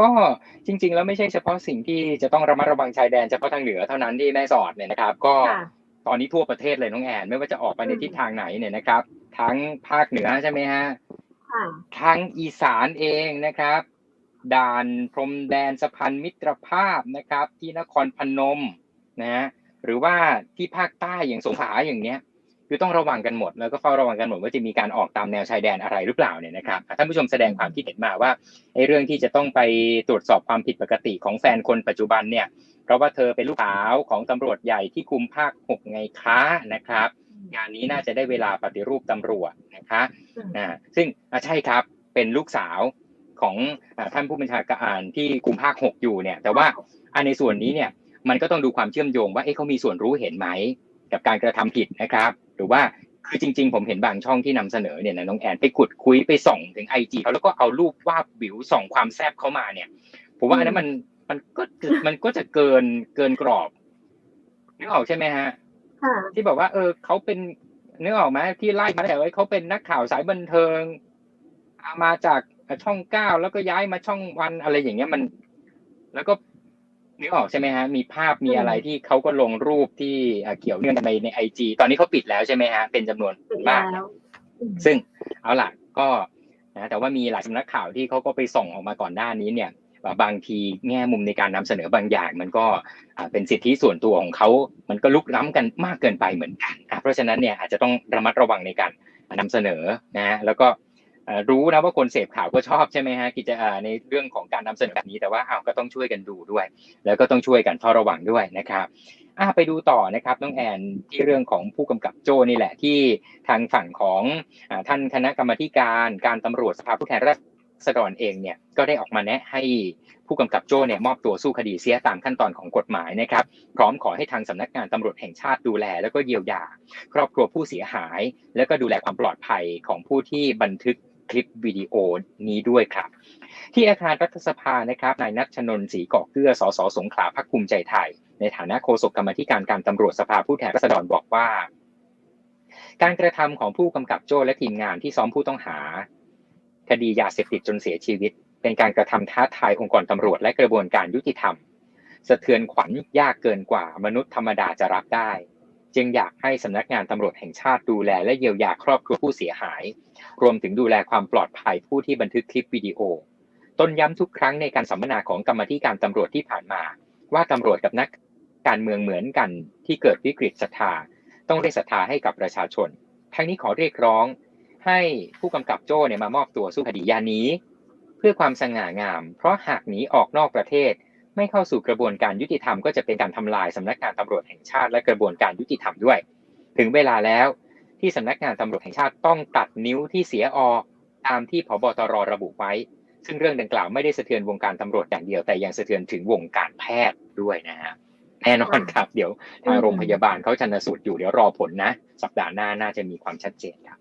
ก็จริง ๆ แล้วไม่ใช่เฉพาะสิ่งที่จะต้องระมัดระวังชายแดนเฉพาะทางเหนือเท่านั้นที่แม่สอดเนี่ยนะครับ ก็ค่ะตอนนี้ทั่วประเทศเลยน้องแอนไม่ว่าจะออกไปในอืมทิศทางไหนเนี่ยนะครับ ทั้งภาคเหนือใช่ไหมฮะค่ะทั้งอีสานเองนะครับ ด่านพรมแดนสะพานมิตรภาพนะครับ ที่นครพนมนะฮะหรือว่าที่ภาคใต้อย่างสงขลาอย่างเนี้ย คือต้องระวังกันหมดแล้วก็เฝ้าระวังกันหมดว่าจะมีการออกตามแนวชายแดนอะไรหรือเปล่าเนี่ยนะครับอะท่านผู้ชมแสดงความคิดเห็นมาว่าไอ้เรื่องที่จะต้องไปตรวจสอบความผิดปกติของแฟนคนปัจจุบันเนี่ยเพราะว่าเธอเป็นลูกสาวของตำรวจใหญ่ที่คุมภาคหกไงคะนะครับ งานนี้น่าจะได้เวลาปฏิรูปตำรวจนะคะอืมอ่าซึ่งอะใช่ครับเป็นลูกสาวของอ่าท่านผู้บัญชาการที่คุมภาคหกอยู่เนี่ย แต่ว่าอันในส่วนนี้เนี่ยมันก็ต้องดูความเชื่อมโยงว่าเอ๊ะเขามีส่วนรู้เห็นไหม กับการกระทำผิดนะครับ หรือว่าคือจริง ๆ ผมเห็นบางช่องที่นำเสนอเนี่ยนะน้องแอนไปขุดคุยไปส่องถึงไอจีเขาแล้วก็เอารูปวาดวิวส่องความแซบเข้ามาเนี่ย ผมว่าอันนั้นมันมันก็มันก็จะเกินเกินกรอบนึกออกใช่ไหมฮะค่ะที่บอกว่า เออเขาเป็นนึกออกไหมที่ไล่มาแต่ว่าเขาเป็นนักข่าวสายบันเทิงอ่ามาจากช่องเก้าแล้วก็ย้ายมาช่องวันอะไรอย่างเงี้ยมัน แล้วก็ นึกออกใช่ไหมฮะ มีภาพมีอะไรที่เขาก็ลงรูปที่อ่าเกี่ยวเนื่องกันไปในไอจีตอนนี้เขาปิดแล้วใช่ไหมฮะ เป็นจำนวนปิดมากแล้วอืมซึ่งเอาล่ะก็นะแต่ว่ามีหลายสำนักข่าวที่เขาก็ไปส่งออกมาก่อนหน้านี้เนี่ยอ่าบางทีแง่มุมในการนำเสนอบางอย่าง มันก็อ่าเป็นสิทธิส่วนตัวของเขา มันก็ลุกล้ำกันมากเกินไปเหมือนกันอะเพราะฉะนั้นเนี่ยอาจจะต้องระมัดระวังในการนำเสนอนะฮะแล้วก็เอ่อ รู้นะว่าคนเสพข่าวก็ชอบใช่ไหมฮะกิจอาในเรื่องของการนำเสนอแบบนี้แต่ว่าเอาก็ต้องช่วยกันดูด้วย แล้วก็ต้องช่วยกันเฝ้าระวังด้วยนะครับอะไปดูต่อนะครับน้องแอนที่เรื่องของผู้กำกับโจนี่แหละที่ทางฝั่งของท่านคณะกรรมการการตำรวจสภาผู้แทนราษฎรเองเนี่ยก็ได้ออกมาแนะให้ผู้กำกับโจ้เนี่ยมอบตัวสู้คดีเสียตามขั้นตอนของกฎหมายนะครับพร้อมขอให้ทางสำนักงานตำรวจแห่งชาติดูแล แล้วก็เยียวยา ครอบครัวผู้เสียหาย แล้วก็ดูแลความปลอดภัยของผู้ที่บันทึก คลิปวิดีโอนี้ด้วยครับ ที่อาคารรัฐสภานะครับนายนัชชนนท์ศรีเกาะเกลือสสสงขลาพักภูมิใจไทย ในฐานะโฆษกกรรมธิการการตำรวจสภาผู้แทนราษฎรบอกว่า การกระทำของผู้กำกับโจ้และทีมงานที่ซ้อมผู้ต้องหา คดียาเสพติดจนเสียชีวิต เป็นการกระทำท้าทายองค์กรตำรวจและกระบวนการยุติธรรมสะเทือนขวัญยากเกินกว่ามนุษย์ธรรมดาจะรับได้ จึงอยากให้สำนักงานตำรวจแห่งชาติดูแลและเยียวยาครอบครัวผู้เสียหาย รวมถึงดูแลความปลอดภัยผู้ที่บันทึกคลิปวิดีโอ ต้นย้ำทุกครั้งในการสัมมนาของกรรมธิการตำรวจที่ผ่านมา ว่าตำรวจกับนักการเมืองเหมือนกันที่เกิดวิกฤตศรัทธาต้องเรียกศรัทธาให้กับประชาชน ทั้งนี้ขอเรียกร้อง ให้ผู้กำกับโจ้เนี่ยมามอบตัวสู้คดียานี้ เพื่อความสง่างาม เพราะหากหนีออกนอกประเทศ ไม่เข้าสู่กระบวนการยุติธรรมก็จะเป็นการทำลายสำนักงานตำรวจแห่งชาติและกระบวนการยุติธรรมด้วย ถึงเวลาแล้วที่สำนักงานตำรวจแห่งชาติต้องตัดนิ้วที่เสียออตามที่พบตรระบุไว้ ซึ่งเรื่องดังกล่าวไม่ได้สะเทือนวงการตำรวจอย่างเดียวแต่ยังสะเทือนถึงวงการแพทย์ด้วยนะฮะแน่นอนครับ เดี๋ยวทางโรงพยาบาลเขาชันสูตรอยู่เดี๋ยวรอผลนะ สัปดาห์หน้าน่าจะมีความชัดเจนครับ